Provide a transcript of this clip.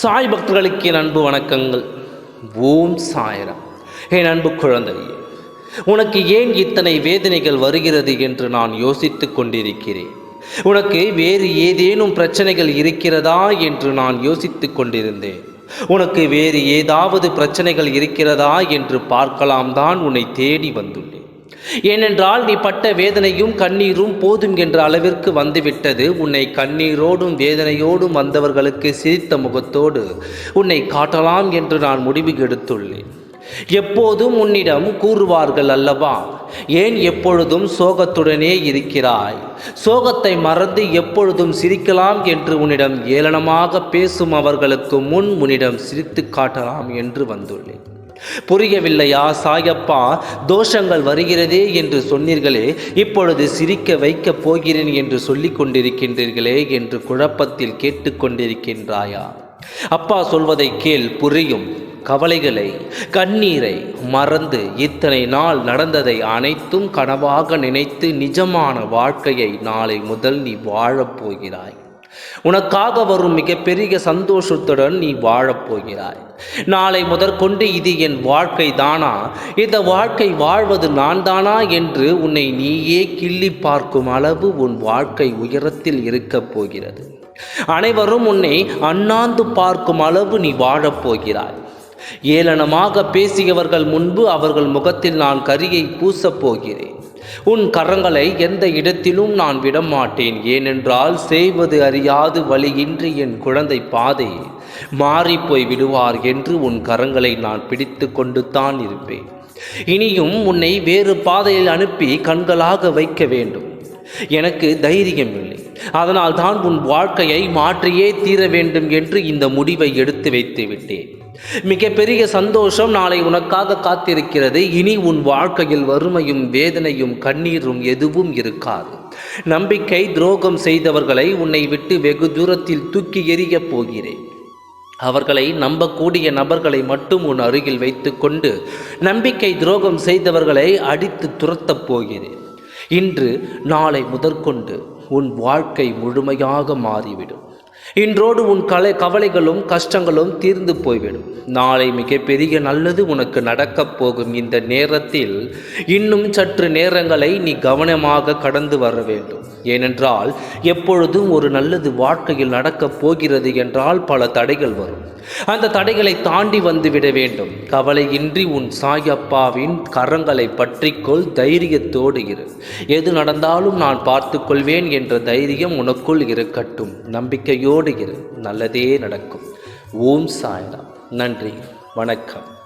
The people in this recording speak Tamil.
சாய் பக்தர்களுக்கு என் அன்பு வணக்கங்கள். ஓம் சாயரம் என் அன்பு குழந்தையே உனக்கு ஏன் இத்தனை வேதனைகள் வருகிறது என்று நான் யோசித்துக் கொண்டிருக்கிறேன். உனக்கு வேறு ஏதேனும் பிரச்சனைகள் இருக்கிறதா என்று நான் யோசித்துக் கொண்டிருந்தேன். உனக்கு வேறு ஏதாவது பிரச்சனைகள் இருக்கிறதா என்று பார்க்கலாம் தான் உன்னை தேடி வந்துள்ளேன். ஏனென்றால் நீ பட்ட வேதனையும் கண்ணீரும் போதும் என்ற அளவிற்கு வந்துவிட்டது. உன்னை கண்ணீரோடும் வேதனையோடும் வந்தவர்களுக்கு சிரித்த முகத்தோடு உன்னை காட்டலாம் என்று நான் முடிவு எடுத்துள்ளேன். எப்போதும் உன்னிடம் கூறுவார்கள் அல்லவா? ஏன் எப்பொழுதும் சோகத்துடனே இருக்கிறாய்? சோகத்தை மறந்து எப்பொழுதும் சிரிக்கலாம் என்று உன்னிடம் ஏளனமாக பேசும் அவர்களுக்கு முன் உன்னிடம் சிரித்து காட்டலாம் என்று வந்துள்ளேன். புரியவில்லையா சாயப்பா? தோஷங்கள் வருகிறதே என்று சொன்னீர்களே இப்பொழுது சிரிக்க வைக்கப் போகிறேன் என்று சொல்லிக் கொண்டிருக்கின்றீர்களே என்று குழப்பத்தில் கேட்டுக்கொண்டிருக்கின்றாயா அப்பா சொல்வதை கேள் புரியும். கவலைகளை கண்ணீரை மறந்து இத்தனை நாள் நடந்ததை அனைத்தும் கனவாக நினைத்து நிஜமான வாழ்க்கையை நாளை முதல் நீ வாழப் போகிறாய். உனக்காக வரும் மிகப்பெரிய சந்தோஷத்துடன் நீ வாழப்போகிறாய் நாளை முதற்கொண்டு இது என் வாழ்க்கை தானா? இந்த வாழ்க்கை வாழ்வது நான் தானா என்று உன்னை நீயே கிள்ளி பார்க்கும் அளவு உன் வாழ்க்கை உயரத்தில் இருக்கப் போகிறது. அனைவரும் உன்னை அண்ணாந்து பார்க்கும் அளவு நீ வாழப்போகிறாய் ஏளனமாக பேசியவர்கள் முன்பு அவர்கள் முகத்தில் நான் கரியை பூசப் போகிறேன். உன் கரங்களை எந்த இடத்திலும் நான் விடமாட்டேன். ஏனென்றால் செய்வது அறியாது வழியின்றி என் குழந்தை பாதை. மாறிப்போய் விடுவார் என்று உன் கரங்களை நான் பிடித்து கொண்டு தான் இருப்பேன். இனியும் உன்னை வேறு பாதையில் அனுப்பி கண்களாக வைக்க வேண்டும். எனக்கு தைரியம் இல்லை. அதனால் தான் உன் வாழ்க்கையை மாற்றியே தீர வேண்டும் என்று இந்த முடிவை எடுத்து வைத்து விட்டேன். மிகப்பெரிய சந்தோஷம் நாளை உனக்காக காத்திருக்கிறது. இனி உன் வாழ்க்கையில் வறுமையும் வேதனையும் கண்ணீரும் எதுவும் இருக்காது. நம்பிக்கை துரோகம் செய்தவர்களை உன்னை விட்டு வெகு தூரத்தில் தூக்கி எறியப் போகிறேன். அவர்களை நம்பக்கூடிய நபர்களை மட்டும் உன் அருகில் வைத்துக்கொண்டு நம்பிக்கை துரோகம் செய்தவர்களை அடித்து துரத்தப் போகிறேன். இன்று நாளை முதற்கொண்டு உன் வாழ்க்கை முழுமையாக மாறிவிடும். இன்றோடு உன் கலை கவலைகளும் கஷ்டங்களும் தீர்ந்து போய்விடும். நாளை மிகப்பெரிய நல்லது உனக்கு நடக்கப் போகும் இந்த நேரத்தில் இன்னும் சற்று நேரங்களை நீ கவனமாக கடந்து வர வேண்டும். ஏனென்றால் எப்பொழுதும் ஒரு நல்லது வாழ்க்கையில் நடக்கப் போகிறது என்றால் பல தடைகள் வரும். அந்த தடைகளை தாண்டி வந்துவிட வேண்டும். கவலையின்றி உன் சாயப்பாவின் கரங்களை பற்றிக்கொள் தைரியத்தோடு இரு. எது நடந்தாலும் நான் பார்த்து கொள்வேன் என்ற தைரியம் உனக்குள் இருக்கட்டும். நம்பிக்கையோடு இரு. நல்லதே நடக்கும். ஓம் சாய்ராம். நன்றி. வணக்கம்.